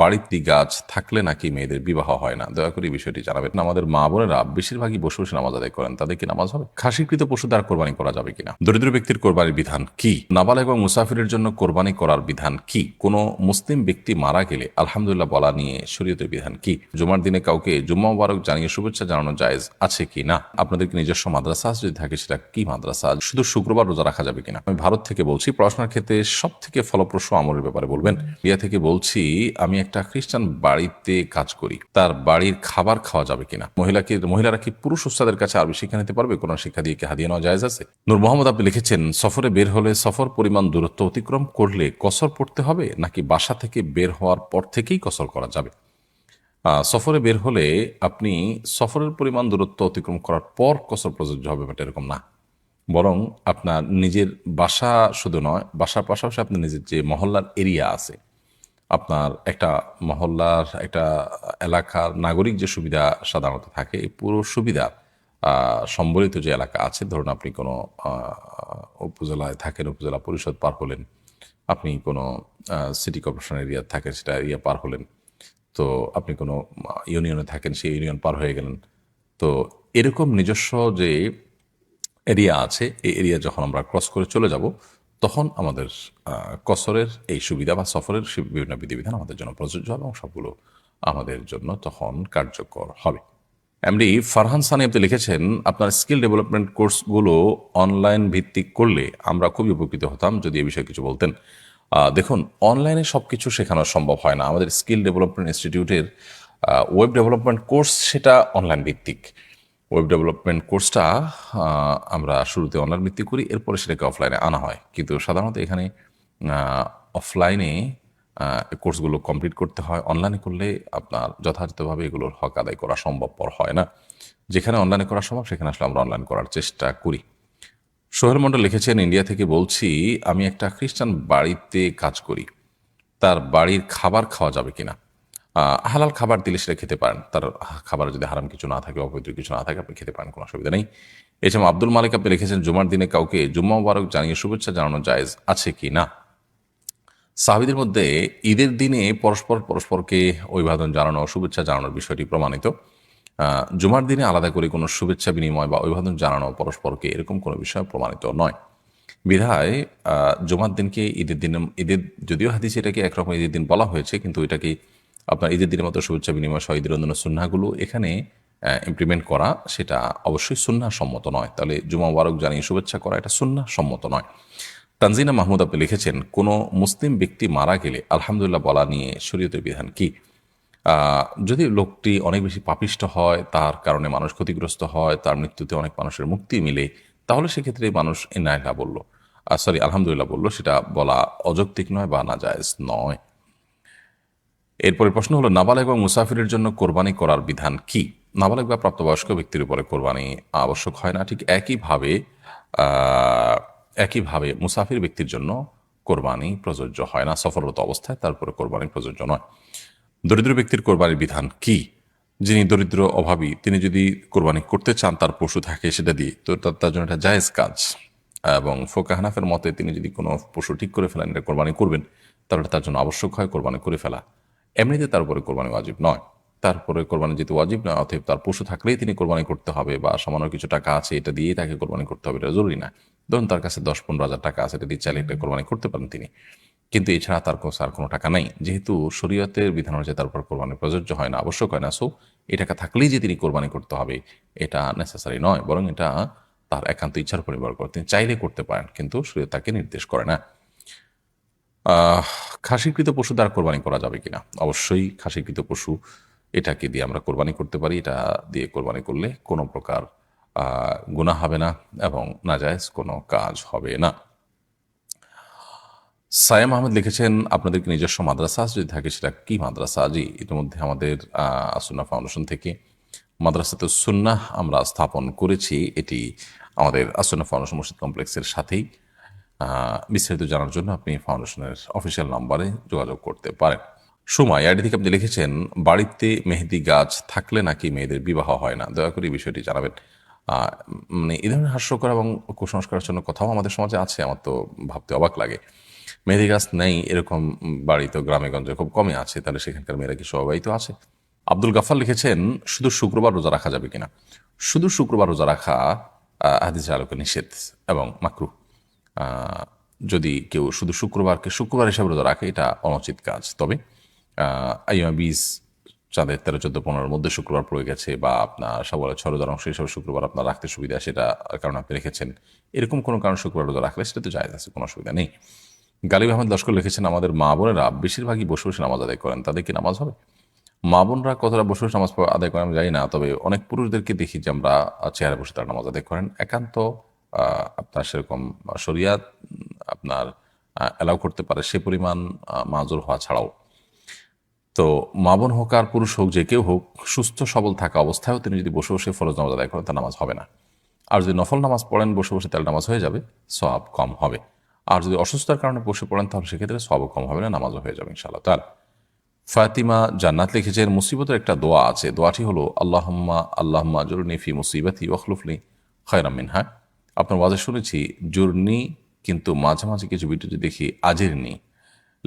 বাড়িতে গাছ থাকলে নাকি মেয়েদের বিবাহ হয় না? দয়া করে বিষয়টি জানাবেন। আমাদের মা বোনেরা বেশিরভাগই বসে বসে নামাজ আদায় করেন। তাদের কি নামাজ হবে? খাসিকৃত পশু দ্বারা কোরবানি করা যাবে কিনা? দরিদ্র ব্যক্তির কোরবানির বিধান কি? নাবাল এবং মুসাফিরের জন্য কোরবানি করার বিধান কি? কোন মুসলিম ব্যক্তি মারা গেলে আলহামদুলিল্লাহ বলা নিয়ে শরীয়তের বিধান কি? জুমার দিনে কাউকে জুম্মা মুবারক জানিয়ে শুভেচ্ছা জানানো জায়েজ আছে কি না? আপনাদের কি নিজস্ব মাদ্রাসা যদি থাকে, সেটা কি মাদ্রাসা? শুধু শুক্রবার রোজা রাখা যাবে কিনা? আমি ভারত থেকে বলছি, পড়াশোনার ক্ষেত্রে সব থেকে ফলপ্রসূ আমলের ব্যাপারে বলবেন। ইয়া থেকে বলছি, আমি একটা খ্রিস্টান বাড়িতে কাজ করি, তার বাড়ির খাবার খাওয়া যাবে কিনা? মহিলাকে, মহিলারা কি পুরুষ উস্তাদের কাছে আরবি শিক্ষা নিতে পারবে? কোন শিক্ষা দিয়ে কি হাদিয়ে নেওয়া জায়েজ আছে? নূর মোহাম্মদ, আপনি লিখেছেন, সফরে বের হলে সফর পরিমাণ দূরত্ব অতিক্রম করলে কসর পড়তে হবে, নাকি বাসা থেকে বের হওয়ার পর থেকেই কসর করা যাবে? সফরে বের হলে আপনি সফরের পরিমাণ দূরত্ব অতিক্রম করার পর কসর প্রযোজ্য হবে ব্যাপারটা এরকম না। বরং আপনার নিজের বাসা শুধু নয়, বাসার পাশাপাশি আপনার নিজের যে মহল্লার এরিয়া আছে আপনার একটা মহল্লার একটা এলাকার নাগরিক যে সুবিধা সাধারণত থাকে, এই পুরো সুবিধা সম্বলিত যে এলাকা আছে, ধরুন আপনি কোনো উপজেলায় থাকেন, উপজেলা পরিষদ পার হলেন, আপনি কোনো সিটি কর্পোরেশন এরিয়া থাকেন, সেটা এরিয়া পার হলেন, তো আপনি কোনো ইউনিয়নে থাকেন, সেই ইউনিয়ন পার হয়ে গেলেন, তো এরকম নিজস্ব যে এরিয়া আছে, এই এরিয়া যখন আমরা ক্রস করে চলে যাব তখন আমাদের কসরের এই সুবিধা বা সফরের বিভিন্ন বিধিবিধান আমাদের জন্য প্রযোজ্য হবে এবং সবগুলো আমাদের জন্য তখন কার্যকর হবে। এমডি ফারহান সানি আপনি লিখেছেন, আপনার স্কিল ডেভেলপমেন্ট কোর্সগুলো অনলাইন ভিত্তিক করলে আমরা খুবই উপকৃত হতাম যদি এ বিষয়ে কিছু বলতেন। দেখুন, অনলাইনে সব কিছু শেখানো সম্ভব হয় না। আমাদের স্কিল ডেভেলপমেন্ট ইনস্টিটিউটের ওয়েব ডেভেলপমেন্ট কোর্স সেটা অনলাইন ভিত্তিক। ওয়েব ডেভেলপমেন্ট কোর্সটা আমরা শুরুতে অনলাইন ভিত্তিক করি, এরপরে সেটাকে অফলাইনে আনা হয়। কিন্তু সাধারণত এখানে অফলাইনে কোর্সগুলো কমপ্লিট করতে হয়। অনলাইনে করলে আপনার যথাযথভাবে এগুলোর হক আদায় করা সম্ভবপর হয় না। যেখানে অনলাইনে করা সম্ভব, সেখানে আসলে আমরা অনলাইন করার চেষ্টা করি। সোহেল মন্ডল লিখেছেন, ইন্ডিয়া থেকে বলছি, আমি একটা খ্রিস্টান বাড়িতে কাজ করি। তার বাড়ির খাবার খাওয়া যাবে কিনা? হালাল খাবার দিলে সেটা খেতে পারেন। তার খাবার যদি হারাম কিছু না থাকে, অপবিত্র কিছু না থাকে, আপনি খেতে পারেন, কোনো অসুবিধা নেই। এছাড়া আব্দুল মালিক আপনি লিখেছেন, জুমার দিনে কাউকে জুম্মা মুবারক জানিয়ে শুভেচ্ছা জানানো জায়েজ আছে কি না? সাহাবিদের মধ্যে ঈদের দিনে পরস্পর পরস্পরকে অভিবাদন জানানো, শুভেচ্ছা জানানোর বিষয়টি প্রমাণিত। জুমার দিনে আলাদা করে কোনো শুভেচ্ছা বিনিময় বা অভিবাদন জানানো পরস্পরকে এরকম কোনো বিষয় প্রমাণিত নয়। বিধায় জুমার দিনকে ঈদের দিন, ঈদের, যদিও হাদিসে এটাকে একরকম ঈদের দিন বলা হয়েছে, কিন্তু এটাকে আপনার ঈদের দিনের মতো শুভেচ্ছা বিনিময়, সহ ঈদের অন্যান্য সুন্নাগুলো এখানে ইমপ্লিমেন্ট করা সেটা অবশ্যই সুন্না সম্মত নয়। তাহলে জুমা মুবারক জানিয়ে শুভেচ্ছা করা এটা সুন্না সম্মত নয়। তানজিনা মাহমুদ আপনি লিখেছেন, কোনো মুসলিম ব্যক্তি মারা গেলে আলহামদুলিল্লাহ বলা নিয়ে শরীয়তের বিধান কি? যদি লোকটি অনেক বেশি পাপিষ্ট হয়, তার কারণে মানুষ ক্ষতিগ্রস্ত হয়, তার মৃত্যুতে অনেক মানুষের মুক্তি মিলে, তাহলে সেক্ষেত্রে মানুষ ইনায়লা বলল সরি আলহামদুলিল্লাহ বলল, সেটা বলা অযৌক্তিক নয় বা নাজায়েজ নয়। এরপরে প্রশ্ন হলো, নাবালক এবং মুসাফিরের জন্য কোরবানি করার বিধান কি? নাবালক বা প্রাপ্তবয়স্ক ব্যক্তির উপরে কোরবানি আবশ্যক হয় না। ঠিক একইভাবে একইভাবে মুসাফির ব্যক্তির জন্য কোরবানি প্রযোজ্য হয় না। সফররত অবস্থায় তারপরে কোরবানি প্রযোজ্য নয়। দরিদ্র ব্যক্তির কোরবানির বিধান কি? যিনি দরিদ্র, অভাবী, তিনি যদি কোরবানি করতে চান, তার পশু থাকে সেটা দিয়ে তো তার জন্য এটা জায়েজ কাজ। এবং ফোকাহানাফের মতে তিনি যদি কোনো পশু ঠিক করে ফেলেন, এটা কোরবানি করবেন, তাহলে তার জন্য আবশ্যক হয় কোরবানি করে ফেলা। এমনিতে তার উপরে কোরবানি ওয়াজিব নয়। তারপরে কোরবানি যেহেতু ওয়াজিব নয়, অতএব তার পশু থাকলেই তিনি কোরবানি করতে হবে বা সামান্য কিছু টাকা আছে এটা দিয়েই তাকে কোরবানি করতে হবে, এটা জরুরি না। ধরুন তার কাছে দশ, পনেরো হাজার টাকা আছে, এটা দিয়ে চাইলে এটা কোরবানি করতে পারেন তিনি। কিন্তু এছাড়া তার আর কোনো টাকা নেই। যেহেতু শরীয়তের বিধান অনুযায়ী তার উপর কোরবানি প্রযোজ্য হয় না, আবশ্যক হয় না। সো এই টাকা থাকলেই যে তিনি কোরবানি করতে হবে, এটা নেসেসারি নয়। বরং এটা তার একান্ত ইচ্ছার উপর নির্ভর করে। তিনি চাইলে করতে পারেন, কিন্তু শরীয়ত তাকে নির্দেশ করে না। খাসিকৃত পশু দ্বারা কোরবানি করা যাবে কিনা? অবশ্যই খাসিকৃত পশু এটাকে দিয়ে আমরা কোরবানি করতে পারি। এটা দিয়ে কোরবানি করলে কোনো প্রকার গুণা হবে না এবং নাজায়েজ কোনো কাজ হবে না। সায়াম আহমেদ লিখেছেন আপনাদের কি নিজস্ব মাদ্রাসা? যদি থাকে সেটা কি মাদ্রাসা? জি, ইতিমধ্যে আমাদের আসুন্না ফাউন্ডেশন থেকে মাদ্রাসাতে সুন্নাহ আমরা স্থাপন করেছি। এটি আমাদের আসুন্না ফাউন্ডেশন মসজিদ কমপ্লেক্সের সাথেই। বিস্তারিত জানার জন্য আপনি ফাউন্ডেশনের অফিসিয়াল নাম্বারে যোগাযোগ করতে পারেন। সময় আইডি থেকে আপনি লিখেছেন বাড়িতে মেহেদি গাছ থাকলে নাকি মেয়েদের বিবাহ হয় না? দয়া করে বিষয়টি জানাবেন। মানে এই ধরনের হাস্যকর এবং কুসংস্কারের জন্য কথাও আমাদের সমাজে আছে আমার তো ভাবতে অবাক লাগে। মেহেদি গাছ নেই এরকম বাড়ি তো গ্রামে গঞ্জে খুব কমই আছে তাহলে সেখানকার মেয়েরা কি সবাই তো আছে? আব্দুল গাফার লিখেছেন শুধু শুক্রবার রোজা রাখা যাবে কিনা? শুধু শুক্রবার রোজা রাখা হাদিসের আলোকে নিষেধ এবং মাকরু। আহ, যদি কেউ শুধু শুক্রবারকে শুক্রবার হিসাবে রোজা রাখে, এটা অনুচিত কাজ। তবে আইমা বিশ চাঁদের তেরো, চোদ্দ, পনেরোর মধ্যে শুক্রবার পড়ে গেছে বা আপনার সবার ছরোজার অংশ হিসাবে শুক্রবার আপনার রাখতে সুবিধা সেটা কারণ আপনি রেখেছেন। এরকম কোনো কারণ শুক্রবার রোজা রাখলে সেটা তো জায়গা আছে, কোনো অসুবিধা নেই। গালিব আহমেদ লস্কর লিখেছেন, আমাদের মা বোনেরা বেশিরভাগই বসে বসে নামাজ আদায় করেন, তাদের কি নামাজ হবে? মা বোনরা কতটা বসে বসে নামাজ আদায় করেন আমি জানি না, তবে অনেক পুরুষদেরকে দেখি যে আমরা চেয়ারে বসে তারা নামাজ আদায় করেন। একান্ত আপনার সেরকম শরিয়াত আপনার অ্যালাউ করতে পারে সে পরিমাণ মাজুর হওয়া ছাড়াও। তো মা বোন হোক আর পুরুষ হোক, যে কেউ হোক, সুস্থ সবল থাকা অবস্থায়ও তিনি যদি বসে বসে ফরজ নামাজ আদায় করেন, তার নামাজ হবে না। আর যদি নফল নামাজ পড়েন, বসে বসে তাহলে নামাজ হয়ে যাবে সব কম হবে। আর যদি অসুস্থতার কারণে বসে পড়েন, তাহলে সেক্ষেত্রে সবও কম হবে না, নামাজও হয়ে যাবে ইনশাআল্লাহ। তাহলে ফাতিমা জান্নাত লিখেছেন মুসিবতের একটা দোয়া আছে। দোয়াটি হলো, আল্লাহম্মা আল্লাহম্মা জুরনি ফি মুসিবাতি ওখলুফলি খয়রাম মিনহা। আপনার ওয়াজে শুনেছি জুরনি কিন্তু মাঝে মাঝে কিছু ভিডিওতে দেখি আজিরনি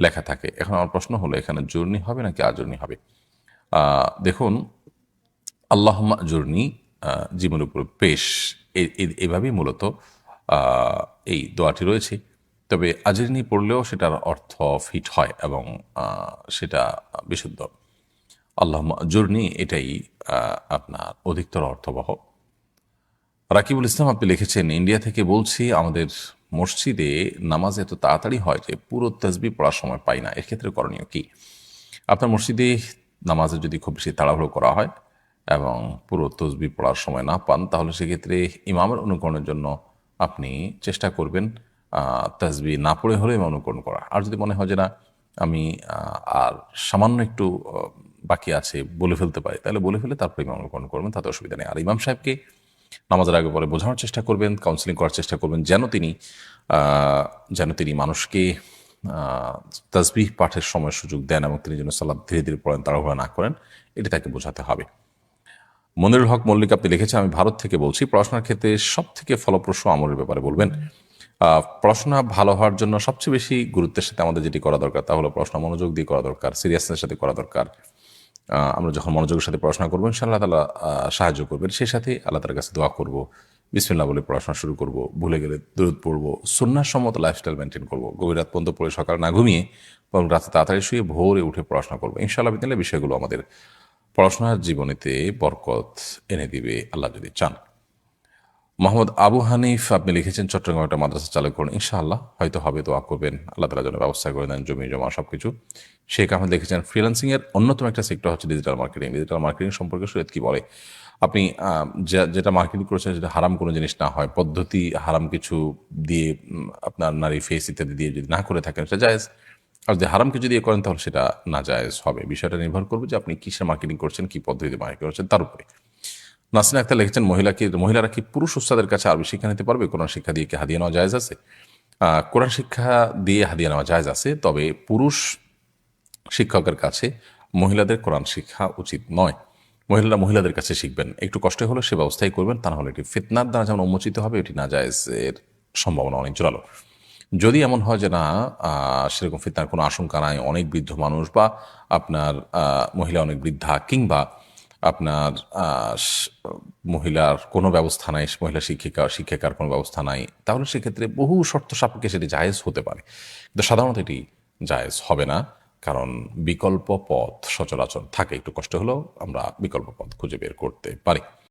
লেখা থাকে। এখন আমার প্রশ্ন হলো, এখানে জুরনি হবে নাকি আজরনি হবে? দেখুন আল্লাহমা জুরনি জীবনের উপর পেশ। এভাবেই মূলত এই দোয়াটি রয়েছে। তবে আজরিনী পড়লেও সেটার অর্থ ফিট হয় এবং সেটা বিশুদ্ধ। আল্লাহ জুরনি এটাই আপনার অধিকতর অর্থবহ। রাকিবুল ইসলাম, আপনি লিখেছেন, ইন্ডিয়া থেকে বলছি, আমাদের মসজিদে নামাজ এত তাড়াতাড়ি হয় যে পুরো তসবি পড়ার সময় পাই না। এক্ষেত্রে করণীয় কি? আপনার মসজিদে নামাজে যদি খুব বেশি তাড়াহুড়ো করা হয় এবং পুরো তসবি পড়ার সময় না পান, তাহলে সেক্ষেত্রে ইমামের অনুকরণের জন্য আপনি চেষ্টা করবেন তসবি না পড়ে হলে অনুকরণ করা। আর যদি মনে হয় যে না, আমি আর সামান্য একটু বাকি আছে বলে ফেলতে পারি, তাহলে বলে ফেলে তারপর ইমাম অনুকরণ করবেন, তাতে অসুবিধা নেই। আর ইমাম সাহেবকে নামাজের আগে পরে বোঝানোর চেষ্টা করবেন কাউন্সিলিং করার চেষ্টা করবেন, যেন তিনি যেন তিনি মানুষকে তসবিহ পাঠের সময় সুযোগ দেন এবং তিনি যেন সালাদ ধীরে ধীরে পড়েন, তাড়াহুড়া না করেন, এটি তাকে বোঝাতে হবে। মনিরুল হক মল্লিক, আপনি লিখেছেন, আমি ভারত থেকে বলছি, পড়াশোনার ক্ষেত্রে সব থেকে ফলপ্রসূ আমলের ব্যাপারে বলবেন। পড়াশোনা ভালো হওয়ার জন্য সবচেয়ে বেশি গুরুত্বের সাথে আমাদের যেটি করা দরকার, তা হলো পড়াশোনা মনোযোগ দিয়ে করা দরকার সিরিয়াসনেস সাথে করা দরকার। আমরা যখন মনোযোগের সাথে পড়াশোনা করব, ইনশাআল্লাহ তালা সাহায্য করবেন সেই সাথে আল্লাহ তার কাছে দোয়া করব বিসমিল্লা বলে পড়াশোনা শুরু করব, ভুলে গেলে দূরত পড়ব সম্মত লাইফস্টাইল মেনটেন করব। গভীর রাত পর্যন্ত পড়ে সকাল না ঘুমিয়ে এবং রাতে তাড়াতাড়ি শুয়ে ভোরে উঠে পড়াশোনা করব। ইনশাআল্লাহ বিদিনে বিষয়গুলো আমাদের পড়াশোনার জীবনীতে বরকত এনে দিবে আল্লাহ যদি চান। মোহাম্মদ আবু হানিফ, আপনি লিখেছেন, চট্টগ্রাম একটা মাদ্রাসা চালু করুন। ইনশাআল্লাহ, হয়তো হবে তো দোয়া করবেন। আল্লাহ তালা যেন ব্যবস্থা করে দেন, জমি, জমা সব কিছু শেখ আহমেদ লিখেছেন ফ্রিল্যান্সিং এর অন্যতম একটা সেক্টর হচ্ছে ডিজিটাল মার্কেটিং ডিজিটাল মার্কেটিং সম্পর্কে সুরেত কি বলে? আপনি যেটা মার্কেটিং করেছেন যেটা হারাম কোনো জিনিস না হয়। পদ্ধতি হারাম কিছু দিয়ে আপনার নারী ফেস ইত্যাদি দিয়ে যদি না করে থাকেন, সেটা জায়েজ। আর যদি হারাম কিছু দিয়ে করেন, তাহলে সেটা না জায়েজ হবে। বিষয়টা নির্ভর করবে যে আপনি কিসের মার্কেটিং করছেন, কি পদ্ধতিতে মার্কেটিং করছেন, তার উপরে। নাসিন আক্তার লিখেছেন মহিলাকে মহিলারা কি পুরুষ উস্তাদের কাছে আরবি শিক্ষা নিতে পারবে? কোরআন শিক্ষা দিয়ে কি হাদিয়া নেওয়া জায়েজ আছে? কোরআন শিক্ষা দিয়ে হাদিয়া নেওয়া জায়েজ আছে, তবে পুরুষ শিক্ষকের কাছে মহিলাদের কোরআন শিক্ষা উচিত নয়। মহিলারা মহিলাদের কাছে শিখবেন। একটু কষ্ট হলে সে ব্যবস্থাই করবেন, তা নাহলে এটি ফিতনার দ্বারা যেমন উন্মোচিত হবে, এটি না জায়েজের সম্ভাবনা অনেক জোরালো। যদি এমন হয় যে না সেরকম ফিতনার কোনো আশঙ্কা নাই, অনেক বৃদ্ধ মানুষ বা আপনার মহিলা অনেক বৃদ্ধা কিংবা আপনার মহিলার কোনো ব্যবস্থা নাই, মহিলা শিক্ষিকা, শিক্ষিকার কোনো ব্যবস্থা নাই, তাহলে সেক্ষেত্রে বহু শর্ত সাপেক্ষে সেটি জায়েজ হতে পারে। কিন্তু সাধারণত এটি জায়েজ হবে না, কারণ বিকল্প পথ সচরাচর থাকে। একটু কষ্ট হলেও আমরা বিকল্প পথ খুঁজে বের করতে পারি।